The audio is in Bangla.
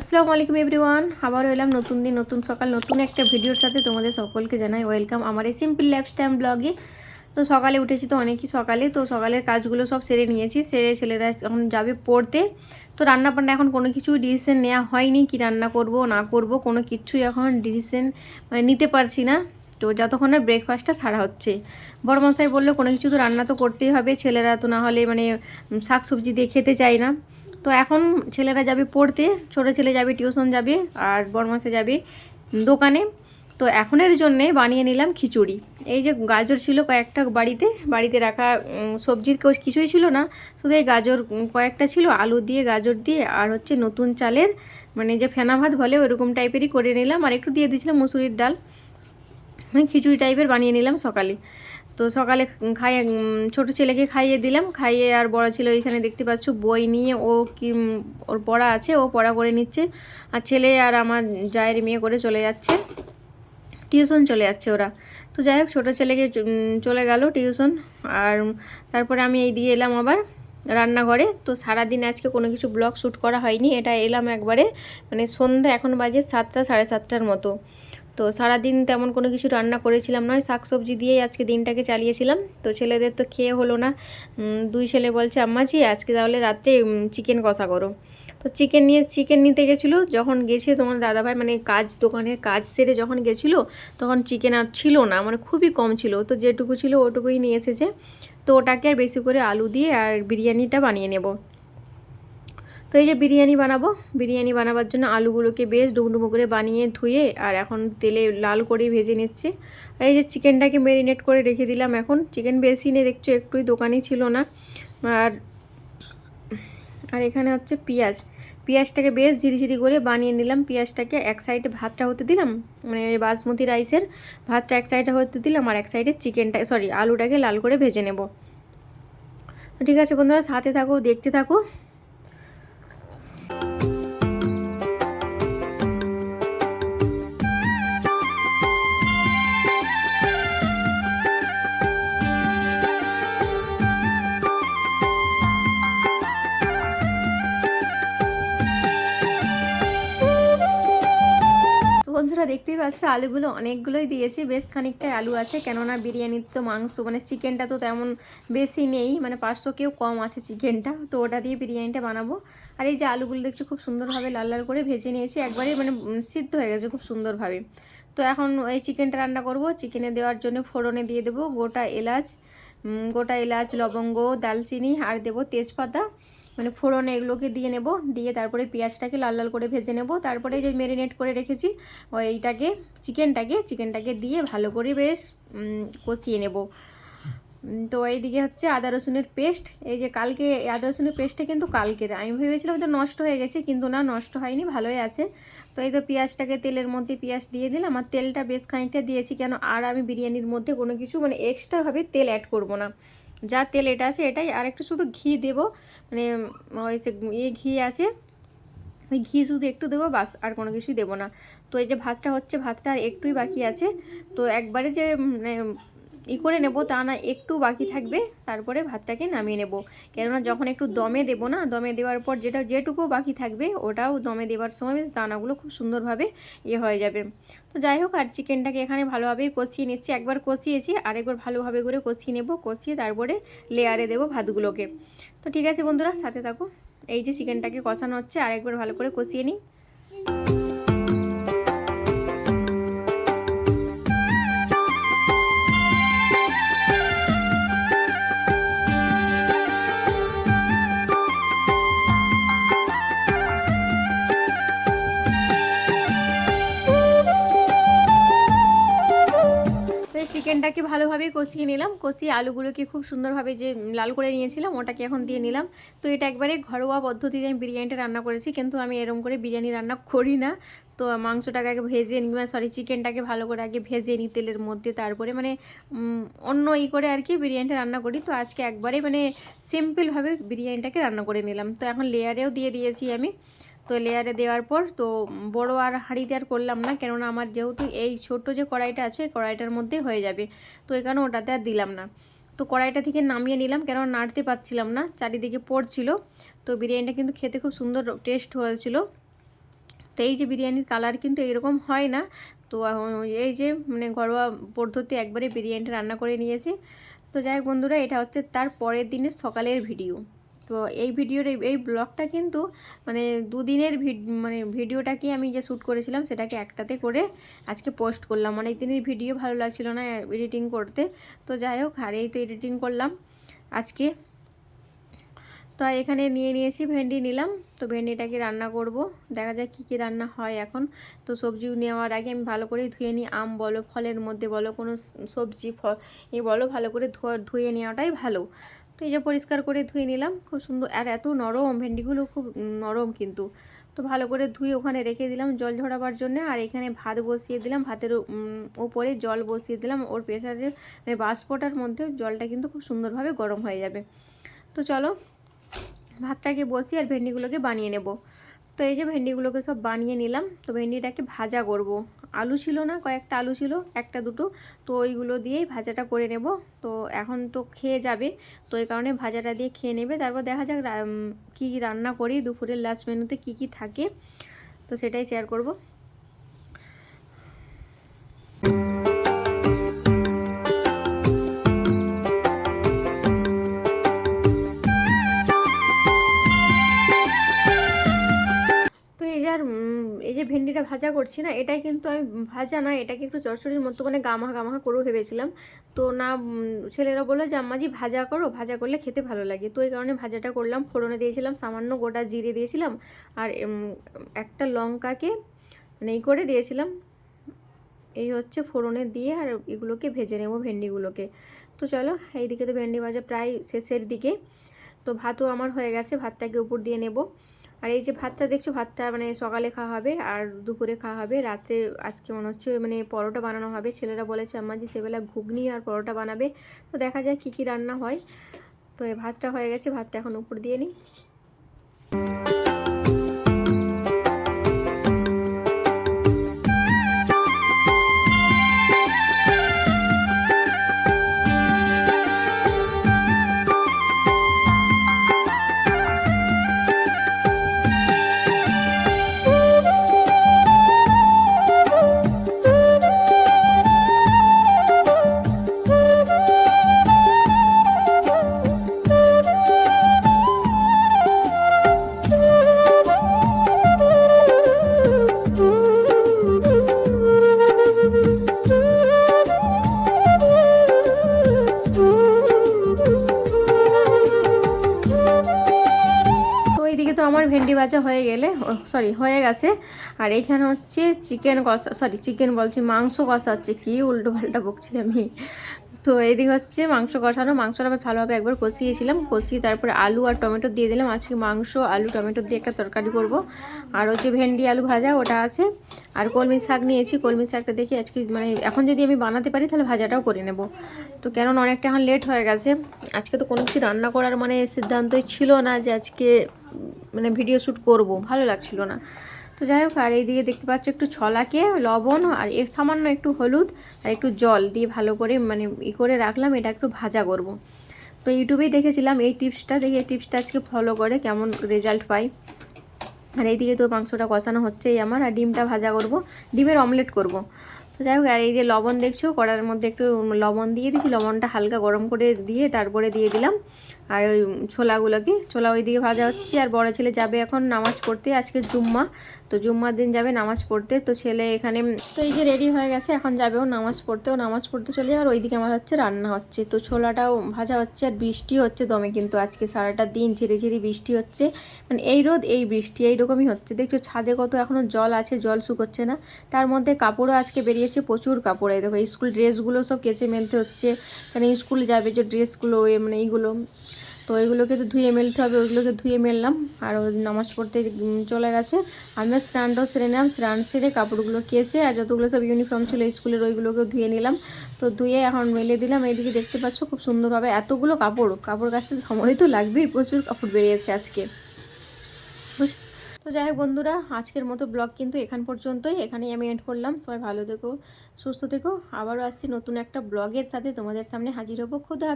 আসসালামু আলাইকুম এভরিওয়ান আবার এলাম নতুন দিন, নতুন সকাল, নতুন একটা ভিডিওর সাথে তোমাদের সকলকে জানাই ওয়েলকাম আমার এই সিম্পল লাইফস্টাইল ব্লগে তো সকালে উঠেছি তো অনেকই সকালে, তো সকালের কাজগুলো সব সেরে নিয়েছি, সেরে ছেলেরা এখন যাবে পড়তে। তো রান্না বান্না এখন কোনো কিছু ডিসিশন নেওয়া হয়নি, কি রান্না করব, না করব, কোনো কিছুই এখন ডিসিশন মানে নিতে পারছি না। তো যতক্ষণ না ব্রেকফাস্টটা সারা হচ্ছে। বড় মশাই বলল, কোনো কিছু তো রান্না তো করতেই হবে, ছেলেরা তো না হলে মানে শাক সবজি দিয়ে খেতে চায় না। তো এখন ছেলেরা যাবে পড়তে, ছোটো ছেলে যাবে, টিউশন যাবে আর বড়মাসে যাবে দোকানে। তো এখনের জন্যে বানিয়ে নিলাম খিচুড়ি। এই যে গাজর ছিল কয়েকটা বাড়িতে বাড়িতে রাখা সবজির কেউ- কিছুই ছিল না। শুধু এই গাজর কয়েকটা ছিল, আলু দিয়ে, গাজর দিয়ে আর হচ্ছে নতুন চালের মানে যে ফেনা ভাত বলে ওরকম টাইপেরই করে নিলাম। আর একটু দিয়ে দিয়েছিলাম মুসুরির ডাল। মানে খিচুড়ি টাইপের বানিয়ে নিলাম সকালে। তো সকালে খাইয়ে ছোট ছেলেকে খাইয়ে দিলাম। খাইয়ে আর বড় ছিল ওইখানে দেখতে পাচ্ছ, বই নিয়ে ও কি ওর পড়া আছে, ও পড়া করে নিচ্ছে। আর ছেলে আর আমার জায়ের মেয়ে করে চলে যাচ্ছে। টিউশন চলে যাচ্ছে ওরা। তো যাই হোক, ছোটো ছেলেকে চলে গেল টিউশন। আর তারপরে আমি এই দিয়ে এলাম আবার রান্নাঘরে। তো সারাদিন আজকে কোনো কিছু ব্লগ শ্যুট করা হয়নি। এটা এলাম একবারে মানে সন্ধ্যা, এখন বাজে সাতটা, সাড়ে সাতটার মতো। তো সারাদিন তেমন কোনো কিছু রান্না করেছিলাম নয় শাক সবজি দিয়েই আজকে দিনটাকে চালিয়েছিলাম। তো ছেলেদের তো খেয়ে হলো না। দুই ছেলে বলছে আম্মাজি আজকে তাহলে রাত্রে চিকেন কষা করো। তো চিকেন নিয়ে চিকেন নিতে গেছিল। যখন গেছে তোমার দাদাভাই মানে কাজ, দোকানের কাজ সেরে যখন গেছিল, তখন চিকেন আর ছিল না মানে খুবই কম ছিল। তো যেটুকু ছিল, ওটুকুই নিয়ে এসেছে। তো ওটাকে আর বেশি করে আলু দিয়ে আর বিরিয়ানিটা বানিয়ে নেব। তো এই যে বিরিয়ানি বানাবো, বিরিয়ানি বানাবার জন্য আলুগুলোকে বেশ ডুমডুমো করে বানিয়ে ধুয়ে আর এখন তেলে লাল করে ভেজে নিচ্ছে। আর এই যে চিকেনটাকে ম্যারিনেট করে রেখে দিলাম এখন। চিকেন বেশি দেখছ, একটুই দোকানেই ছিল না। আর আর এখানে হচ্ছে পেঁয়াজ। পেঁয়াজটাকে বেশ ঝিরিঝিরি করে বানিয়ে নিলাম। পেঁয়াজটাকে এক সাইডে ভাতটা হতে দিলাম মানে বাসমতি রাইসের ভাতটা এক সাইডে হতে দিলাম আর এক সাইডে চিকেনটা সরি আলুটাকে লাল করে ভেজে নেব। ঠিক আছে বন্ধুরা, সাথে থাকো, দেখতে থাকো। দেখতেই পাচ্ছ, আলুগুলো অনেকগুলোই দিয়েছি, বেশ খানিকটাই আলু আছে, কেননা বিরিয়ানির তো মাংস মানে চিকেনটা তো তেমন বেশি নেই মানে পাঁচশো কেউ কম আছে চিকেনটা, তো ওটা দিয়ে বিরিয়ানিটা বানাবো। আর এই যে আলুগুলো দেখছ, খুব সুন্দরভাবে লাল লাল করে ভেজে নিয়েছি, একবারে মানে সিদ্ধ হয়ে গেছে খুব সুন্দরভাবে। তো এখন এই চিকেনটা রান্না করব, চিকেনে দেওয়ার জন্য ফোড়নে দিয়ে দেবো গোটা এলাচ গোটা এলাচ, লবঙ্গ দালচিনি আর দেবো তেজপাতা। মানে ফোড়নে এগুলোকে দিয়ে নেব, দিয়ে তারপরে পেঁয়াজটাকে লাল লাল করে ভেজে নেব। তারপরে যে মেরিনেট করে রেখেছি, ওইটাকে চিকেনটাকে চিকেনটাকে দিয়ে ভালো করে বেশ কষিয়ে নেব। তো এইদিকে হচ্ছে আদা রসুনের পেস্ট। এই যে কালকে আদা রসুনের পেস্টটা কিন্তু কালকের। আমি ভেবেছিলাম এটা নষ্ট হয়ে গেছে, কিন্তু না, নষ্ট হয়নি, ভালোই আছে। তো এই তো পেঁয়াজটাকে তেলের মধ্যে পেঁয়াজ দিয়ে দিলাম, আর তেলটা বেশ খানিকটা দিয়েছি কেন, আর আমি বিরিয়ানির মধ্যে কোনো কিছু মানে এক্সট্রাভাবে তেল অ্যাড করব না। যা তেল এটা আছে, এটাই। আর একটু শুধু ঘি দেব। মানে ওই সে ইয়ে ঘি আছে, ওই ঘি শুধু একটু দেবো, বাস, আর কোনো কিছুই দেবো না। তো এই যে ভাতটা হচ্ছে, ভাতটা আর একটুই বাকি আছে। তো একবারে যে মানে ই করে নেব, তা না একটু বাকি থাকবে, তারপরে ভাতটাকে নামিয়ে নেব। কেননা যখন একটু দমে দেবো না, দমে দেওয়ার পর যেটা, যেটুকু বাকি থাকবে, ওটাও দমে দেওয়ার সময় দানাগুলো খুব সুন্দরভাবে ইয়ে হয়ে যাবে। তো যাই হোক, আর চিকেনটাকে এখানে ভালোভাবে কষিয়ে নিচ্ছি। একবার কষিয়েছি, আরেকবার ভালোভাবে করে কষিয়ে নেব, কষিয়ে তারপরে লেয়ারে দেবো ভাতগুলোকে। তো ঠিক আছে বন্ধুরা, সাথে থাকো। এই যে চিকেনটাকে কষানো হচ্ছে, আরেকবার ভালো করে কষিয়ে নিই। চিকেনটাকে ভালোভাবে কষিয়ে নিলাম। কষিয়ে আলুগুলোকে খুব সুন্দরভাবে যে লাল করে নিয়েছিলাম, ওটাকে এখন দিয়ে নিলাম। তো এটা একবারে ঘরোয়া পদ্ধতিতে আমি বিরিয়ানিটা রান্না করেছি, কিন্তু আমি এরকম করে বিরিয়ানি রান্না করি না। তো মাংসটাকে আগে ভেজে নিই মানে সরি চিকেনটাকে ভালো করে আগে ভেজে নিই তেলের মধ্যে, তারপরে মানে অন্য ই করে আর কি বিরিয়ানিটা রান্না করি। তো আজকে একবারে মানে সিম্পলভাবে বিরিয়ানিটাকে রান্না করে নিলাম। তো এখন লেয়ারেও দিয়ে দিয়েছি আমি। তো লেয়ারে দেওয়ার পর তো বড় আর হাঁড়িতে আর করলাম না। কেননা আমার যেহেতু এই ছোট্ট যে কড়াইটা আছে, কড়াইটার মধ্যে হয়ে যাবে। তো এখানে ওটাতে আর দিলাম না। তো কড়াইটা থেকে নামিয়ে নিলাম কেন নাড়তে পারছিলাম না। চারিদিকে পড়ছিল তো বিরিয়ানিটা কিন্তু খেতে খুব সুন্দর টেস্ট হয়েছিল। তো এই যে বিরিয়ানির কালার কিন্তু এরকম হয় না। তো এই যে মানে ঘরোয়া পদ্ধতি একবারে বিরিয়ানিটা রান্না করে নিয়েছি। তো যাই হোক বন্ধুরা, এটা হচ্ছে তার পরের দিনের সকালের ভিডিও তো এই ভিডিওর এই- ব্লগটা কিন্তু মানে দুদিনের মানে ভিডিওটাকে আমি যে শ্যুট করেছিলাম সেটাকে একটাতে করে আজকে পোস্ট করলাম। অনেক দিনের ভিডিও ভালো লাগছিল না এডিটিং করতে। তো যাই হোক আর এই তো এডিটিং করলাম আজকে। তো এখানে নিয়ে নিয়েছি ভেন্ডি নিলাম। তো ভেন্ডিটাকে রান্না করব। দেখা যাক কী কী রান্না হয় এখন। তো সবজি নেওয়ার আগে আমি ভালো করে ধুয়ে নিই। আম বলো, ফলের মধ্যে বলো, কোনো সবজি, ফল, এই বলো, ভালো করে ধোয়া, ধুয়ে নেওয়াটাই ভালো। তো এই যে পরিষ্কার করে ধুয়ে নিলাম, খুব সুন্দর, আর এত নরম, ভেন্ডিগুলো খুব নরম কিন্তু। তো ভালো করে ধুয়ে ওখানে রেখে দিলাম জল ঝরাবার জন্য, আর এখানে ভাত বসিয়ে দিলাম, ভাতের ওপরে জল বসিয়ে দিলাম, ওর প্রেশারের মানে বাষ্পটার মধ্যে জলটা কিন্তু খুব সুন্দরভাবে গরম হয়ে যাবে। তো চলো ভাতটাকে বসিয়ে আর ভেন্ডিগুলোকে বানিয়ে নেব। তো এই যে ভেন্ডিগুলোকে সব বানিয়ে নিলাম। তো ভেন্ডিটাকে ভাজা করব। আলু ছিল না, কয়েকটা আলু ছিল, একটা দুটো। তো ওইগুলো দিয়েই ভাজাটা করে নেব। তো এখন তো খেয়ে যাবে। তো এই কারণে ভাজাটা দিয়ে খেয়ে নেবে। তারপর দেখা যাক কি রান্না করি। দুপুরের লাস্ট মেনুতে কি কি থাকে। তো সেটাই শেয়ার করব। আর এই যে ভেন্ডিটা ভাজা করছি না, এটাই কিন্তু আমি ভাজা না, এটাকে একটু চটচড়ির মতো মানে গামাহা গামাহা করেও ভেবেছিলাম। তো না ছেলেরা বলল যে, আম্মাজি, ভাজা করো, ভাজা করলে খেতে ভালো লাগে। তো এই কারণে ভাজাটা করলাম, ফোড়নে দিয়েছিলাম, সামান্য গোটা জিরে দিয়েছিলাম আর একটা লঙ্কাকে মানে এই করে দিয়েছিলাম। এই হচ্ছে ফোড়নে দিয়ে আর এগুলোকে ভেজে নেব ভেন্ডিগুলোকে। তো চলো, এইদিকে তো ভেন্ডি ভাজা প্রায় শেষের দিকে। তো ভাতও আমার হয়ে গেছে, ভাতটাকে উপর দিয়ে নেব। আর এই যে ভাতটা দেখছ, ভাতটা মানে সকালে খাওয়া হবে আর দুপুরে খাওয়া হবে। রাতে আজকে মনে হচ্ছে মানে পরোটা বানানো হবে। ছেলেরা বলেছে আমার যে সেবেলা ঘুগনি আর পরোটা বানাবে। তো দেখা যায় কী কী রান্না হয়। তো এই ভাতটা হয়ে গেছে, ভাতটা এখন উপর দিয়ে নিই। ভাজা হয়ে গেলে সরি হয়ে গেছে। আর এইখানে হচ্ছে চিকেন কষা সরি চিকেন বলছি, মাংস কষা হচ্ছে কি উল্টো পাল্টা বকছি আমি। তো এইদিকে হচ্ছে মাংস কষানো, মাংসটা আবার ভালোভাবে একবার কষিয়েছিলাম। কষিয়ে তারপরে আলু আর টমেটো দিয়ে দিলাম। আজকে মাংস, আলু, টমেটো দিয়ে একটা তরকারি করব। আর হচ্ছে ভেন্ডি, আলু ভাজা, ওটা আছে। আর কলমি শাক নিয়েছি। কলমি শাকটা দেখি আজকে মানে এখন যদি আমি বানাতে পারি, তাহলে ভাজাটাও করে নেব। তো কেননা অনেকটা এখন লেট হয়ে গেছে। আজকে তো কোনো কিছু রান্না করার মানে সিদ্ধান্তই ছিল না যে আজকে মানে ভিডিও শ্যুট করব, ভালো লাগছিল না। তো যাই হোক, আর এইদিকে দেখতে পাচ্ছ একটু ছলাকে, লবণ আর সামান্য একটু হলুদ আর একটু জল দিয়ে ভালো করে মানে ই করে রাখলাম, এটা একটু ভাজা করব। তো ইউটিউবেই দেখেছিলাম, এই টিপসটা দেখে, এই টিপসটা আজকে ফলো করে কেমন রেজাল্ট পাই। আর এইদিকে তো মাংসটা কষানো হচ্ছেই আমার, আর ডিমটা ভাজা করব, ডিমের অমলেট করব। যাই হোক, আর এই যে লবণ দেখছ, কড়ার মধ্যে একটু লবণ দিয়ে দিয়েছি, লবণটা হালকা গরম করে দিয়ে তারপরে দিয়ে দিলাম। আর ওই ছোলাগুলোকে, ছোলা ওইদিকে ভাজা হচ্ছে, আর বড় ছেলে যাবে এখন নামাজ পড়তে, আজকে জুম্মা। তো জুম্মার দিন যাবে নামাজ পড়তে, তো ছেলে এখানে, তো এই যে রেডি হয়ে গেছে, এখন যাবে ও নামাজ পড়তে, ও নামাজ পড়তে চলে যাবে, আর ওইদিকে আমার হচ্ছে রান্না হচ্ছে। তো ছোলাটাও ভাজা হচ্ছে, আর বৃষ্টি হচ্ছে দমে, কিন্তু আজকে সারাটা দিন ঝিরি ঝিরি বৃষ্টি হচ্ছে। মানে এই রোদ, এই বৃষ্টি, এইরকমই হচ্ছে। দেখছ ছাদে কত এখনও জল আছে, জল শুকোচ্ছে না। তার মধ্যে কাপড়ও আজকে বেরিয়েছে প্রচুর কাপড়। এই দেখো স্কুল ড্রেসগুলো সব কেচে মেলতে হচ্ছে। কারণ স্কুলে যাবে যে ড্রেসগুলো মানে এইগুলো। তো ওইগুলোকে তো ধুয়ে মেলতে হবে ওইগুলোকে ধুয়ে মেললাম। আর নামাজ পড়তে চলে গেছে। আমরা স্নানটাও সেরে নিলাম, স্নান সেরে কাপড়গুলো কেচে আর যতগুলো সব ইউনিফর্ম ছিল স্কুলের ওইগুলোকে ধুয়ে নিলাম। তো ধুয়ে এখন মেলে দিলাম, এইদিকে দেখতে পাচ্ছ খুব সুন্দরভাবে এতগুলো কাপড়। কাপড় কাচতে সময় তো লাগবেই, প্রচুর কাপড় বেরিয়েছে আজকে। যাই হোক বন্ধুরা, আজকের মতো ব্লগ কিন্তু এখান পর্যন্তই। এখানেই আমি এন্ড করলাম। সবাই ভালো থেকো, সুস্থ থেকো। আবারও আসছি নতুন একটা ব্লগের সাথে। তোমাদের সামনে হাজির হব। খুদা